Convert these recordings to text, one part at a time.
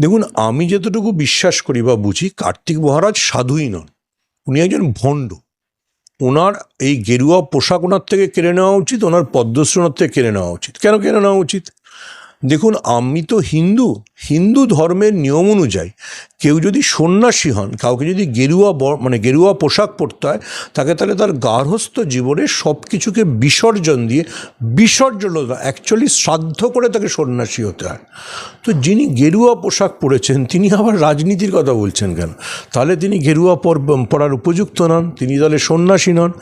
দেখুন, আমি যতটুকু বিশ্বাস করি বা বুঝি, কার্তিক মহারাজ সাধুই নন। উনি একজন ভণ্ড। ওনার এই গেরুয়া পোশাক ওনার থেকে কেড়ে নেওয়া উচিত, ওনার পদ্মশ্রী থেকে কেড়ে নেওয়া উচিত। কেন কেড়ে নেওয়া উচিত? দেখুন, আমি তো হিন্দু। হিন্দু ধর্মের নিয়ম অনুযায়ী কেউ যদি সন্ন্যাসী হন, কাউকে যদি গেরুয়া মানে গেরুয়া পোশাক পরতে হয়, তাকে তাহলে তার গার্হস্থ জীবনে সব কিছুকে বিসর্জন দিয়ে বিসর্জন অ্যাকচুয়ালি শ্রাদ্ধ করে তাকে সন্ন্যাসী হতে হয়। তো যিনি গেরুয়া পোশাক পরেছেন, তিনি আবার রাজনীতির কথা বলছেন কেন? তাহলে তিনি গেরুয়া পড়ার উপযুক্ত নন, তিনি তাহলে সন্ন্যাসী নন।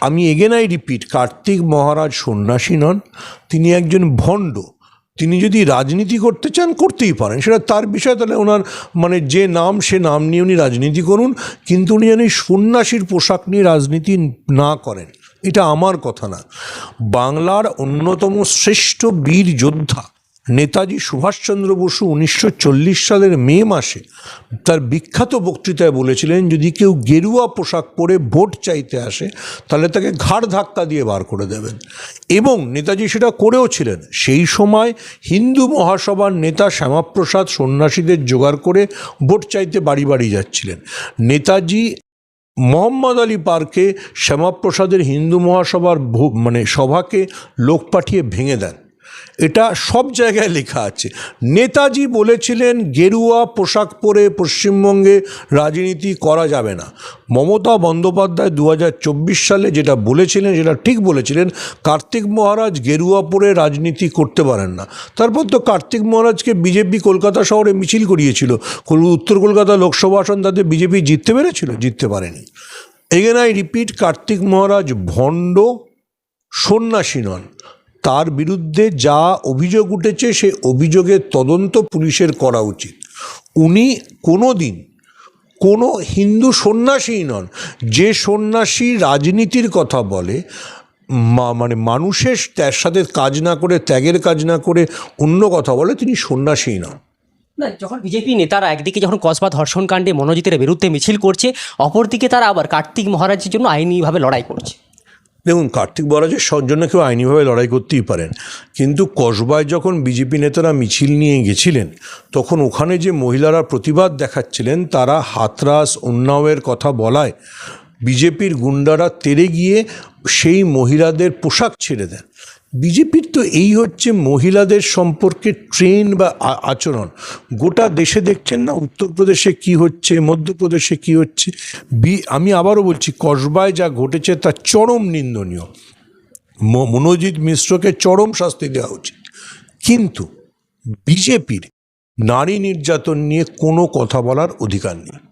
আমি again I repeat Kartik Maharaj সন্ন্যাসী নন, তিনি একজন ভণ্ড। তিনি যদি রাজনীতি করতে চান, করতেই পারেন। সেটা তার বিষয়, তাহলে ওনার মানে যে নাম, সে নাম নিয়ে উনি রাজনীতি করুন। কিন্তু উনি যেন সন্ন্যাসীর পোশাক নিয়ে রাজনীতি না করেন, এটা আমার কথা না। বাংলার অন্যতম শ্রেষ্ঠ বীর যোদ্ধা নেতাজি সুভাষচন্দ্র বসু উনিশশো চল্লিশ সালের মে মাসে তার বিখ্যাত বক্তৃতায় বলেছিলেন, যদি কেউ গেরুয়া পোশাক পরে ভোট চাইতে আসে, তাহলে তাকে ঘাড় ধাক্কা দিয়ে বার করে দেবেন। এবং নেতাজি সেটা করেও ছিলেন। সেই সময় হিন্দু মহাসভার নেতা শ্যামাপ্রসাদ সন্ন্যাসীদের জোগাড় করে ভোট চাইতে বাড়ি বাড়ি যাচ্ছিলেন। নেতাজি মোহাম্মদ আলী পার্কে শ্যামাপ্রসাদের হিন্দু মহাসভার মানে সভাকে লোক পাঠিয়ে ভেঙে দেন। এটা সব জায়গায় লেখা আছে। নেতাজি বলেছিলেন, গেরুয়া পোশাক পরে পশ্চিমবঙ্গে রাজনীতি করা যাবে না। মমতা বন্দ্যোপাধ্যায় দু হাজার চব্বিশ সালে যেটা বলেছিলেন, যেটা ঠিক বলেছিলেন, কার্তিক মহারাজ গেরুয়া পরে রাজনীতি করতে পারেন না। তারপর তো কার্তিক মহারাজকে বিজেপি কলকাতা শহরে মিছিল করিয়েছিল। উত্তর কলকাতা লোকসভা আসন তাতে বিজেপি জিততে পেরেছিল? জিততে পারেনি। Again I repeat Kartik Maharaj ভণ্ড সন্ন্যাসী নন। তার বিরুদ্ধে যা অভিযোগ উঠেছে, সে অভিযোগের তদন্ত পুলিশের করা উচিত। উনি কোনো দিন কোনো হিন্দু সন্ন্যাসীই নন। যে সন্ন্যাসী রাজনীতির কথা বলে, মা মানে মানুষের তার সাথে কাজ না করে, ত্যাগের কাজ না করে অন্য কথা বলে, তিনি সন্ন্যাসীই নন। না, যখন বিজেপি নেতারা একদিকে যখন কসবা ধর্ষণ কাণ্ডে মনোজিতের বিরুদ্ধে মিছিল করছে, অপরদিকে তারা আবার কার্তিক মহারাজের জন্য আইনিভাবে লড়াই করছে। দেখুন, কার্তিক বরাজের জন্য কেউ আইনিভাবে লড়াই করতেই পারেন। কিন্তু কসবায় যখন বিজেপি নেতারা মিছিল নিয়ে গেছিলেন, তখন ওখানে যে মহিলারা প্রতিবাদ দেখাচ্ছিলেন, তারা হাতরাস, উন্নাওয়ের কথা বলায় বিজেপির গুন্ডারা তেড়ে গিয়ে সেই মহিলাদের পোশাক ছেড়ে দেন। বিজেপির তো এই হচ্ছে মহিলাদের সম্পর্কে ট্রেন বা আচরণ। গোটা দেশে দেখছেন না? উত্তরপ্রদেশে কি হচ্ছে? মধ্যপ্রদেশে কি হচ্ছে? বি, আমি আবারও বলছি, কসবায় যা ঘটেছে তা চরম নিন্দনীয়। মনোজিৎ মিশ্রকে চরম শাস্তি দেওয়া উচিত। কিন্তু বিজেপির নারী নির্যাতন নিয়ে কোনো কথা বলার অধিকার নেই।